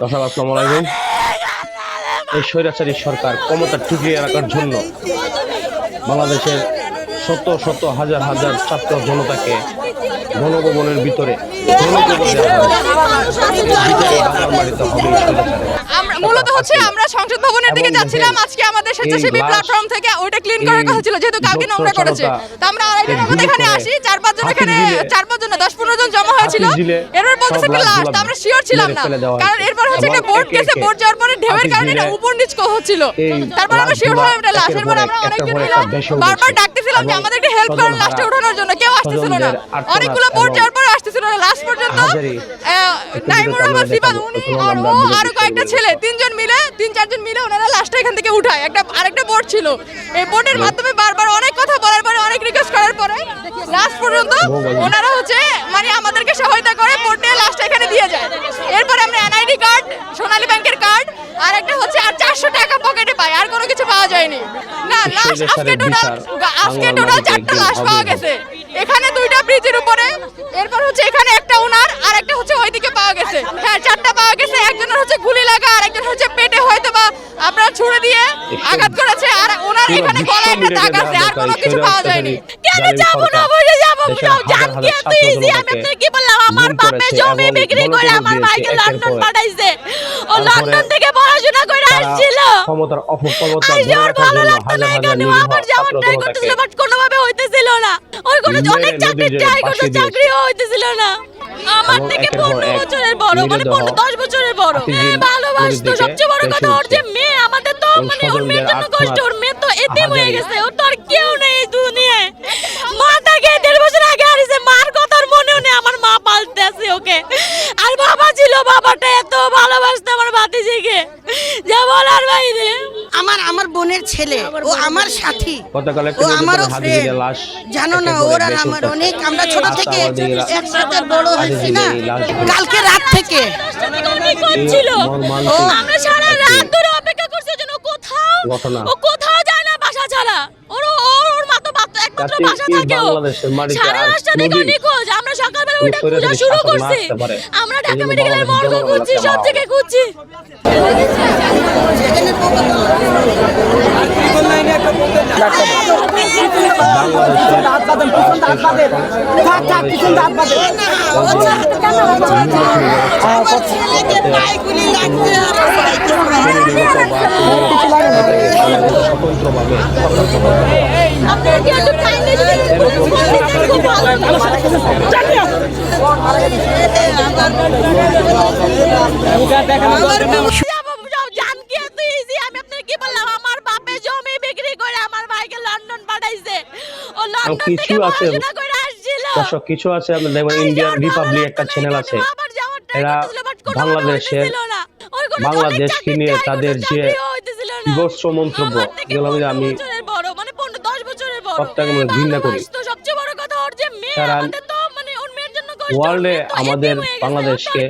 দর্শক আসসালামু আলাইকুম। এই স্বৈরাচারী সরকার ক্ষমতা টুকিয়ে রাখার জন্য বাংলাদেশের শত শত হাজার হাজার ছাত্র জনতাকে গণভবনের ভিতরে হবে আমরা মূলত হচ্ছে আমরা সংসদ ভবনের দিকে যাচ্ছিলাম। আজকে আমাদের স্বেচ্ছাসেবী প্ল্যাটফর্ম থেকে ওইটা ক্লিন করার কথা ছিল যেহেতু কালকে নোংরা করেছে। তো আমরা আড়াইটার মধ্যে এখানে আসি চার পাঁচজন এখানে চার পাঁচজন না, দশ পনেরো জন জমা হয়েছিল। এরপর বলতেছে একটা লাশ তো আমরা শিওর ছিলাম না। কারণ এরপর হচ্ছে একটা বোর্ড গেছে বোর্ড যাওয়ার পরে ঢেউয়ের কারণে এটা উপর নিচ হচ্ছিল। তারপর আমরা শিওর হলাম এটা লাশ এরপর আমরা অনেকজন মিলে বারবার উঠেছে। ডাকতেছিলাম আমাদেরকে হেল্প করেন লাশটা ওঠানোর জন্য কেউ আসতেছিল না। অনেকগুলো বোর্ড যাওয়ার পরে আসতেছিল না। লাস্ট পর্যন্ত নাইমুর রহমান সিবাদ উনি আর ও আরও কয়েকটা ছেলে তিনজন মিলে তিন চারজন মিলে ওনারা লাস্টটা এখান থেকে উঠায়। একটা আরেকটা বোর্ড ছিল। এই বোর্ডের মাধ্যমে বারবার অনেক কথা বলার পরে অনেক রিকোয়েস্ট করার পরে লাস্ট পর্যন্ত ওনারা হচ্ছে মানে আমাদেরকে সহায়তা করে বোর্ডে লাস্ট এখানে দিয়ে যায়। এরপরে আমরা এনআইডি কার্ড সোনালী ব্যাংকের কার্ড আর একটা হচ্ছে আর চারশো টাকা পকেটে পাই আর কোনো কিছু পাওয়া যায়নি। না লাশ আজকে টোটাল আজকে টোটাল চারটা লাশ পাওয়া গেছে। এখানে দুইটা ব্রিজের উপরে এরপর হচ্ছে এখানে একটা ওনার আর একটা হচ্ছে ওইদিকে পাওয়া গেছে। হ্যাঁ চারটা পাওয়া গেছে একজনের হচ্ছে গুলি লাগা আর একজন হচ্ছে পেটে হয়তো বা আপনার ছুড়ে দিয়ে আঘাত করেছে আর ওনার এখানে গলায় একটা দাগ আছে আর কোনো কিছু পাওয়া যায়নি। কেন যাব না সরকার বলে যাব দেশের যাও জান কি ছাত্র ইজি আমি আপনাকে কি বললাম আমার বাপে জমি বিক্রি করে আমার ভাইকে লন্ডন পাঠাইছে। ও লন্ডন থেকে পড়াশোনা করে আসছিল। ক্ষমতার অপক্ষমতা ধরে ভালো লাগতো না হাজার হাজার এখানে আবার যাওয়ার ট্রাই করতেছিল বাট কোনোভাবে হইতেছিল না। ওর কোনো অনেক চাকরির ট্রাই করতে চাকরিও হইতেছিল না। আমার থেকে পনেরো বছরের বড় মানে পনেরো দশ বছরের বড়। মেয়ে ভালোবাসতো সবচেয়ে বড় কথা ওর যে মেয়ে আমাদের তো মানে ওর মেয়ের জন্য কষ্ট ওর মেয়ে তো এতিম হয়ে গেছে ওর তো আর কেউ নেই। ওকে। আর বাবা ছিল বাবাটা এত ভালোবাসতো আমার ভাতিজিকে। যা বলার বাইরে আমার আমার বোনের ছেলে ও আমার সাথী। ও আমারও ফ্রেন্ড লাশ জানো না ওর আর আমার অনেক আমরা ছোট থেকে একসাথে বড় হয়েছি না। কালকে রাত থেকে। ও আমরা সারা রাত ধরে অপেক্ষা করছি যেন কোথাও ও কোথাও যায় না বাসা ছাড়া ওর ওর ওর মা তো বাপ- একমাত্র বাসা থেকে নিখোঁজ আমরা সকালবেলা উঠে খোঁজা শুরু করছি আমরা ঢাকা মেডিকেলের মর্গ খুঁজছি সব জায়গায় খুঁজছি স্বতন্ত্রভাবে কিছু আছে। করে। দর্শক কিছু আছে। দেখবেন ইন্ডিয়ান রিপাবলিক একটা চ্যানেল আছে। এরা বাংলাদেশের বাংলাদেশকে নিয়ে তাদের যে বিভৎস মন্তব্য আমি- আমি 15 বছরের সারা মানে ওয়ার্ল্ডে আমাদের গেছে, বাংলাদেশকে।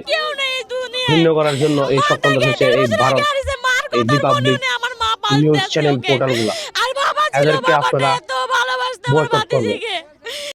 ভিন্ন করার জন্য এই চক্রান্ত হচ্ছে এই ভারত এই রিপাবলিক নিউজ চ্যানেল পোর্টালগুলা। এদেরকে আপনারা বয়কট ভালোবাসতো